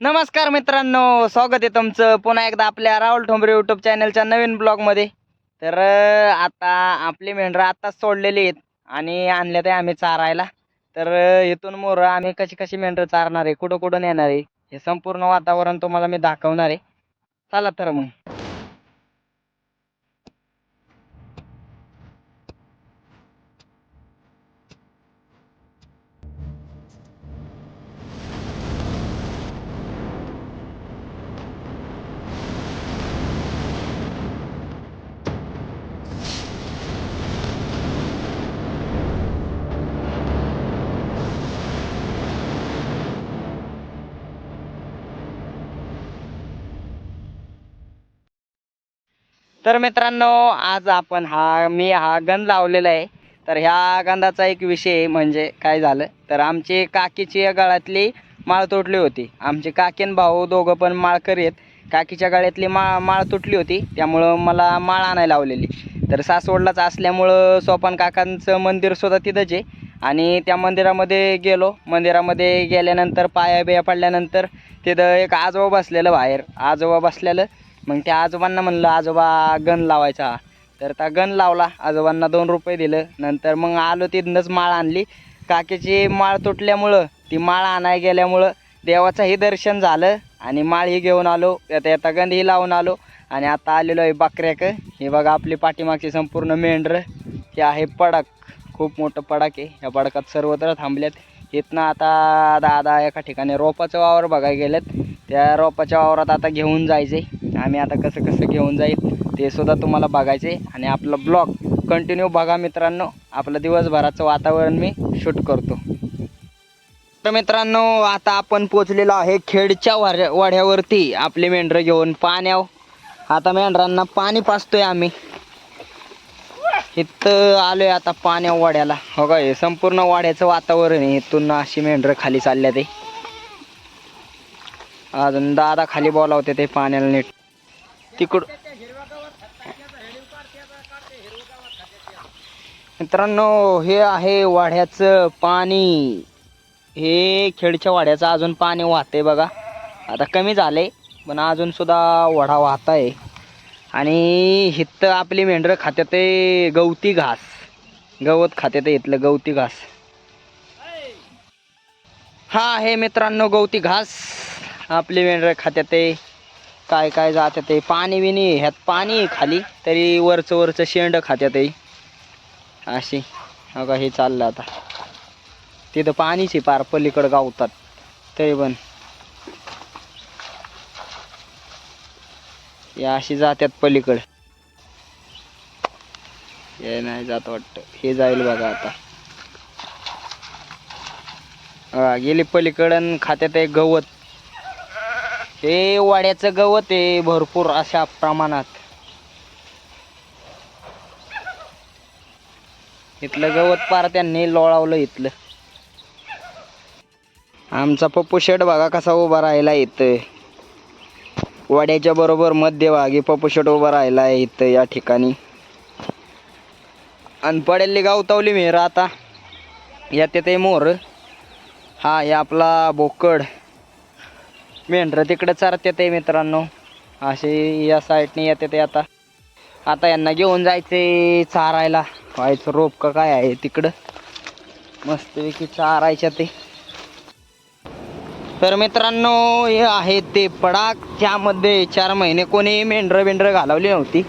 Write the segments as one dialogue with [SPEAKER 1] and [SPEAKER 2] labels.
[SPEAKER 1] नमस्कार मित्रांनो स्वागत आहे तुमचं पुन्हा एकदा आपल्या राहुल ठोंबरे यूट्यूब चॅनलच्या नवीन ब्लॉगमध्ये तर आता आपली मेंढरं आत्ताच सोडलेली आहेत आणि आणले ते आम्ही चारायला. तर इथून मोरं आम्ही कशी कशी मेंढरं चारणार आहे कुठं कुठं नेणार आहे हे संपूर्ण वातावरण तुम्हाला मी दाखवणार आहे. चला तर मग. तर मित्रांनो आज आपण हा मी हा गंध लावलेला आहे. तर ह्या गंधाचा एक विषय म्हणजे काय झालं? तर आमची काकीची या गळ्यातली माळ तुटली होती. आमचे काकीन भाऊ दोघं पण माळकरी आहेत. काकीच्या गळ्यातली माळ माळ तुटली होती. त्यामुळं मला माळ आणायला लावलेली. तर सासवडलाच असल्यामुळं सोपान काकांचं मंदिरसुद्धा तिथंच आहे. आणि त्या मंदिरामध्ये गेलो. मंदिरामध्ये गेल्यानंतर पाया बिया पडल्यानंतर तिथं एक आजोबा बसलेलं बाहेर. आजोबा बसलेलं. मग त्या आजोबांना म्हणलं आजोबा गण लावायचा. तर त्या गण लावला. आजोबांना दोन रुपये दिलं. नंतर मग आलो तिथनंच माळ आणली. काकीची माळ तुटल्यामुळं ती माळ आणाय गेल्यामुळं देवाचंही दर्शन झालं आणि माळही घेऊन आलो. त्यात येता गंधही लावून आलो आणि आता आलेलो आहे बकऱ्याक. हे बघा आपली पाठीमागची संपूर्ण मेंढरं. हे आहे पडक. खूप मोठं पडक आहे. या पडकात सर्वत्र थांबल्यात. इथनं आता दादा एका ठिकाणी रोपाचं वावर बघायला गेलेत. त्या रोपाच्या वावरात आता घेऊन जायचे आम्ही आता कसं कसं घेऊन जाईल ते सुद्धा तुम्हाला बघायचे आणि आपलं ब्लॉग कंटिन्यू बघा मित्रांनो. आपलं दिवसभराचं वातावरण मी शूट करतो. तर मित्रांनो आता आपण पोचलेलो आहे खेडच्या वाड्या वाड्यावरती. आपली मेंढरं घेऊन पाण्याव आता मेंढरांना पाणी पाचतोय आम्ही. इथं आलोय आता पाण्या वाड्याला. हो का हे संपूर्ण वाड्याचं वातावरण आहे. इथून अशी मेंढरं खाली चालल्या ते अजून दादा खाली बोलावते ते पाण्याला नीट. तिकड. मित्रांनो हे आहे वाढ्याचं पाणी. हे खेडच्या वाड्याचं अजून पाणी वाहतंय बघा. आता कमी झालंय पण अजून सुद्धा वडा वाहत आहे आणि हिथं आपली मेंढरं खात्यात ते गवती घास. गवत खात्यात इथलं गवती घास. हा आहे मित्रांनो गवती घास. आपली मेंढरं खात्यात आहे काय काय जात ते पाणी बिनी ह्यात पाणी खाली तरी वरचं वरचं शेंड खात्यात आहे अशी. हो का हे चाललं आता. तिथं पाणीच आहे पार पलीकडं गावतात. तरी पण. या अशी जात्यात पलीकडं. हे नाही जात वाटतं. हे जाईल बघा आता. गेली पलीकडं खात्यात आहे गवत. हे वाड्याचं गवत आहे भरपूर अशा प्रमाणात. इथलं गवत पार त्यांनी लोळावलं इथलं. आमचा पप्पू शेट बघा कसा उभा राहिला इथं. वाड्याच्या बरोबर मध्यभागी पप्पू शेट उभा राहिला आहे इथं या ठिकाणी. आणि गावतावली मेहरा आता यात ते मोर. हा हे आपला बोकड. मेंढरं तिकडं चारते आहे मित्रांनो. असे या साईडने येते ते आता. आता यांना घेऊन जायचे चारायला. व्हायचं रोप का काय आहे तिकडं? मस्तपैकी चारायच्या ते. तर मित्रांनो हे आहे ते पडाक त्यामध्ये चार महिने कोणी मेंढरं बेंढरं घालवली नव्हती.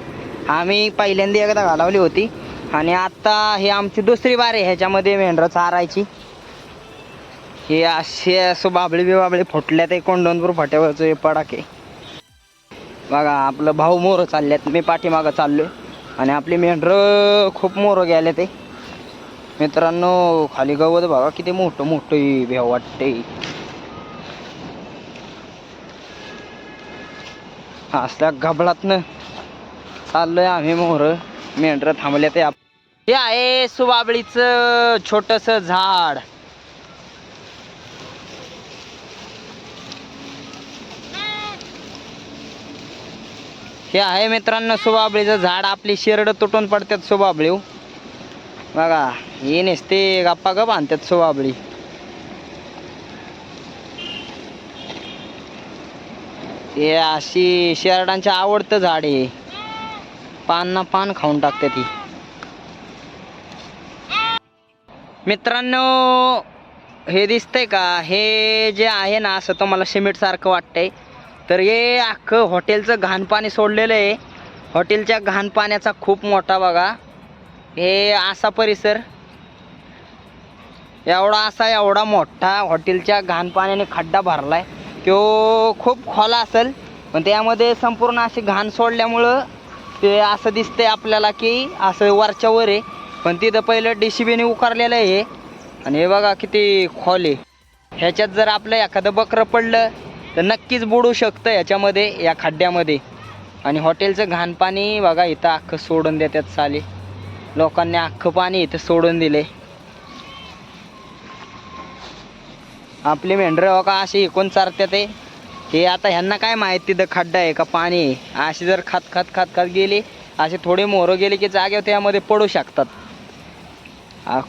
[SPEAKER 1] आम्ही पहिल्यांदा एकदा घालवली होती. आणि आता हे आमची दुसरी बार आहे ह्याच्यामध्ये मेंढरं चारायची. हे असे असं बाबळी बिबाबळी फुटल्यात ते कोंडोनपूर फाट्यावरचं हे पडाके बघा आपलं भाऊ मोरं चालल्यात मी पाठीमागं चाललोय. आणि आपली मेंढरं खूप मोरं गेले ते मित्रांनो खाली गवत बघा किती मोठं मोठं हे भेव वाटते असल्या गबळातनं चाललोय आम्ही मोर. मेंढरं थांबले ते आप- हे आहे सुबाबळीचं छोटस झाड. हे आहे मित्रांनो सुबाबळीचं झाड. आपली शेरड तुटून पडतात सुबाबळी हो. बघा हे नसते गप्पा गप आणतात सुबाबळी. हे अशी शेरडांचे आवडतं झाड आहे. पान ना पान खाऊन टाकते ती मित्रांनो हे दिसतंय का? हे जे आहे ना असं तुम्हाला सिमेंट सारखं वाटतंय. तर हे अख्खं हॉटेलचं घाण पाणी सोडलेलं आहे. हॉटेलच्या घाण पाण्याचा खूप मोठा बघा. हे असा परिसर. एवढा असा एवढा मोठा हॉटेलच्या घाण पाण्याने खड्डा आहे तो खूप खोला असेल पण त्यामध्ये संपूर्ण अशी घाण सोडल्यामुळं ते असं दिसतंय आपल्याला की असं वरच्या वर आहे. पण तिथं पहिलं डी सी बीने उकारलेलं आहे आणि हे बघा किती खोल आहे. ह्याच्यात जर आपलं एखादं बकरं पडलं तर नक्कीच बुडू शकतं याच्यामध्ये या खड्ड्यामध्ये. आणि हॉटेलचं घाण पाणी बघा इथं अख्खं सोडून देतात साली. लोकांनी अख्खं पाणी इथं सोडून दिले. आपली मेंढरं हो बघा अशी इकून चारतात ते? हे आता ह्यांना काय माहिती तिथं खड्डा आहे का पाणी आहे? अशी जर खात खात खात खात गेली असे थोडे मोहरं गेले की जागेवर त्यामध्ये पडू शकतात.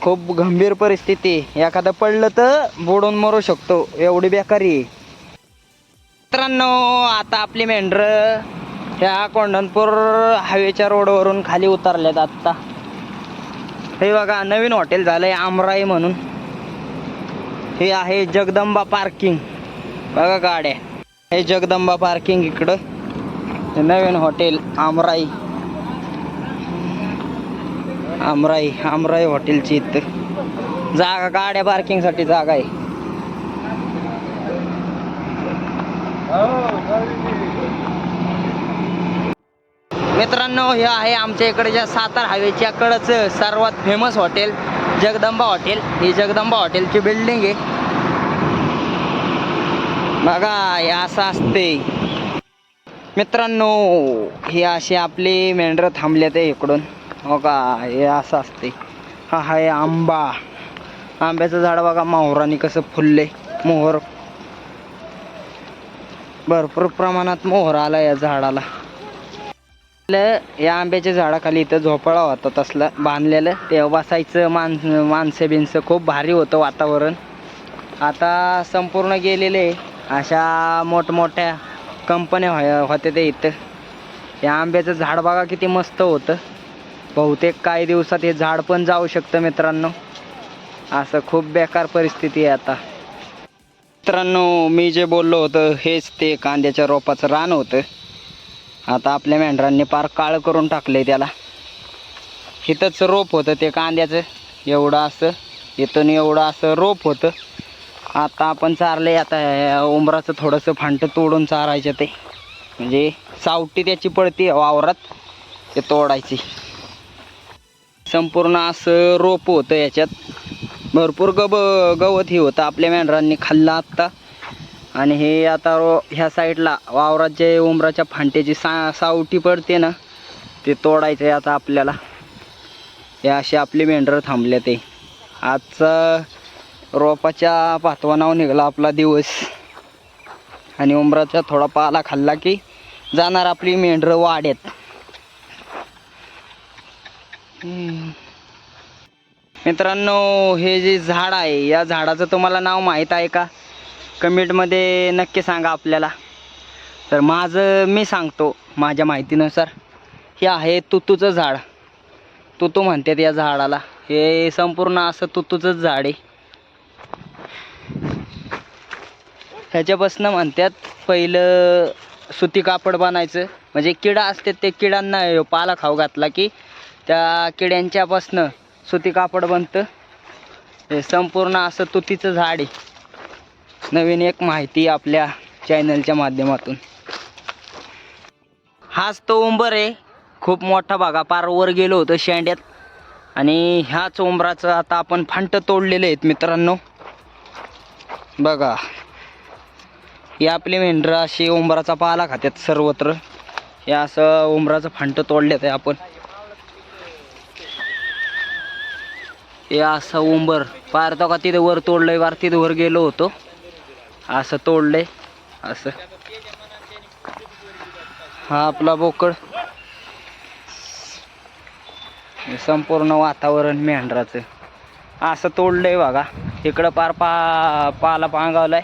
[SPEAKER 1] खूप गंभीर परिस्थिती एखादं पडलं तर बुडून मरू शकतो. एवढी बेकारी आहे. मित्रांनो आता आपली मेंढर ह्या कोंढणपूर हायवेच्या रोडवरून खाली उतरल्यात आत्ता. हे बघा नवीन हॉटेल झालंय आमराई म्हणून. हे आहे जगदंबा पार्किंग. बघा गाड्या. हे जगदंबा पार्किंग इकडं. हे नवीन हॉटेल आमराई. आमराई आमराई हॉटेलची इथं. जागा गाड्या पार्किंगसाठी जागा आहे. मित्रांनो हे आहे आमच्या इकडच्या सातार हायवेच्या कडच सर्वात फेमस हॉटेल जगदंबा हॉटेल ही जगदंबा हॉटेलची बिल्डिंग आहे. बघा हे असं असते. मित्रांनो हे अशी आपले मेंढरं थांबले ते इकडून. हो का हे असं असते. हा आहे आंबा. आंब्याचं झाड बघा मोहराने कसं फुलले मोहर भरपूर प्रमाणात मोहर आला या झाडाला. या आंब्याच्या झाडाखाली इथं झोपाळा होता तसला बांधलेलं. ते बसायचं माण माणसं बिनसं खूप भारी होतं वातावरण. आता संपूर्ण गेलेले अशा मोठमोठ्या कंपन्या हो होत्या ते इथं. या आंब्याचं झाड बघा किती मस्त होतं. बहुतेक काही दिवसात हे झाड पण जाऊ शकतं मित्रांनो. असं खूप बेकार परिस्थिती आहे आता. मित्रांनो मी जे बोललो होतं हेच ते कांद्याच्या रोपाचं रान होतं. आता आपल्या मेंढरांनी पार काळ करून टाकलंय त्याला. इथंच रोप होतं ते कांद्याचं. एवढं असं इथून एवढं असं रोप होतं. आता आपण चारले आता उंबराचं थोडंसं फांटं तोडून चारायचं ते. म्हणजे सावटी त्याची पडते वावरात ते तोडायची. संपूर्ण असं रोप होतं याच्यात. भरपूर गब गवत हे होतं आपल्या मेंढरांनी खाल्लं आत्ता. आणि हे आता रो ह्या साईडला वावरात जे उंबराच्या फांट्याची सा सावटी पडते ना ते तोडायचं आहे आता आपल्याला. हे असे आपले मेंढरं थांबले ते. आजचा रोपाच्या पातवानावर निघाला आपला दिवस. आणि उंबराचा थोडा पाला खाल्ला की जाणार आपली मेंढरं वाड्यात. हम्म. मित्रांनो हे जे झाड आहे या झाडाचं तुम्हाला नाव माहीत आहे का? कमेंटमध्ये नक्की सांगा आपल्याला. तर माझं मी सांगतो माझ्या माहितीनुसार हे आहे तुतूचं झाड. तुतू म्हणतात या झाडाला. हे संपूर्ण असं तुतूचंच झाड आहे. ह्याच्यापासनं म्हणतात पहिलं सुती कापड बनायचं. म्हणजे किडा असते ते किडांना पाला खाऊ घातला की त्या किड्यांच्यापासनं सुती कापड बनतं. हे संपूर्ण असं तुतीचं झाड आहे. नवीन एक माहिती आपल्या चॅनलच्या माध्यमातून. हाच तो उंबर आहे. खूप मोठा भागा पार वर गेलो होतो शेंड्यात. आणि ह्याच उंबराचं आता आपण फांट तोडलेले आहेत मित्रांनो. बघा. ही आपली मेंढरं अशी उंबराचा पाला खात्यात सर्वत्र. हे असं उंबराचं फांट तोडलेत आहे आपण. हे असं उंबर. पार तो का तिथं वर तोडलंय वार तिथं वर गेलो होतो. असं तोडलंय असं. हा आपला बोकड. संपूर्ण वातावरण मेंढराचं. असं तोडलंय बघा. इकडं पार पा पाला पांगावलाय.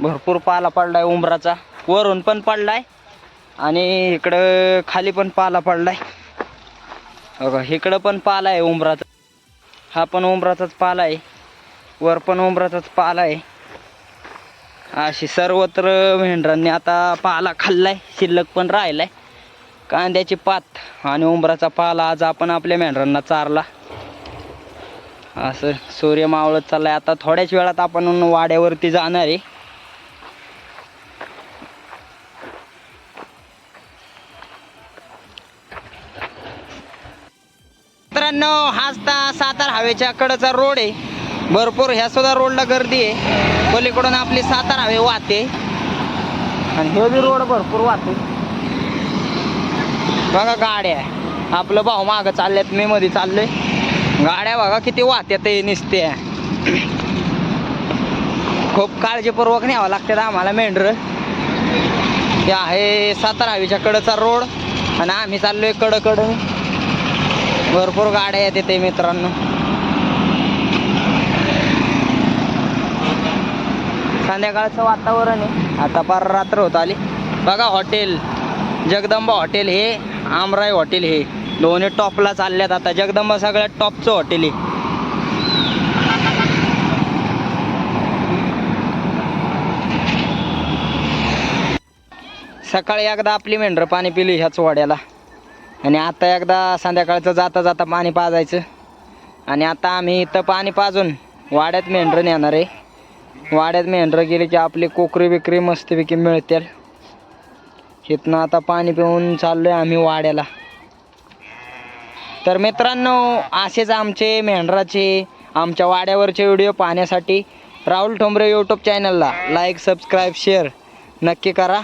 [SPEAKER 1] भरपूर पाला पडलाय उंबराचा. वरून पण पडलाय. आणि इकडं खाली पण पाला पडलाय. बघा इकडं पण पाला आहे उंबराचा. हा पण उंबराचाच पाला आहे. वर पण उंबराचाच पाला आहे. अशी सर्वत्र मेंढरांनी आता पाला खाल्लाय शिल्लक पण राहिलाय. कांद्याची पात आणि उंबराचा पाला आज आपण आपल्या मेंढरांना चारला. असं सूर्य मावळत चाललाय. आता थोड्याच वेळात आपण वाड्यावरती जाणार आहे. मित्रांनो हाच ता सातारा हवेच्या कडचा रोड आहे. भरपूर ह्या सुद्धा रोडला गर्दी आहे. पलीकडून आपली सातारा हवे वाहते. आणि हे बी रोड भरपूर वाहते. बघा गाड्या. आपलं भाऊ माग चालल्यात मी मध्ये चाललोय. गाड्या बघा किती वाहत्यात ते निसते खूप काळजीपूर्वक न्यावं लागतात आम्हाला मेंढर. ते आहे सातारा हवेच्या कडचा रोड. आणि आम्ही चाललोय कडकडं भरपूर गाड्या आहेत तिथे मित्रांनो. संध्याकाळचं वातावरण आहे. आता पार रात्र होत आली. बघा हॉटेल. जगदंबा हॉटेल हे आमराई हॉटेल हे. दोन्ही टॉपला चालल्यात आता. जगदंबा सगळ्यात टॉपचं हॉटेल आहे. सकाळी एकदा आपली मेंढर पाणी पिली ह्याच वाड्याला. आणि आता एकदा संध्याकाळचं जाता जाता पाणी पाजायचं. आणि आता आम्ही इथं पाणी पाजून वाड्यात मेंढरं नेणार आहे. वाड्यात मेंढरं गेले की आपली कोकरी बिकरी मस्तपैकी मिळतील. इथनं आता पाणी पिऊन चाललोय आम्ही वाड्याला. तर मित्रांनो असेच आमचे मेंढराचे आमच्या वाड्यावरचे व्हिडिओ पाहण्यासाठी राहुल ठोंबरे यूट्यूब चॅनलला लाईक सबस्क्राईब शेअर नक्की करा.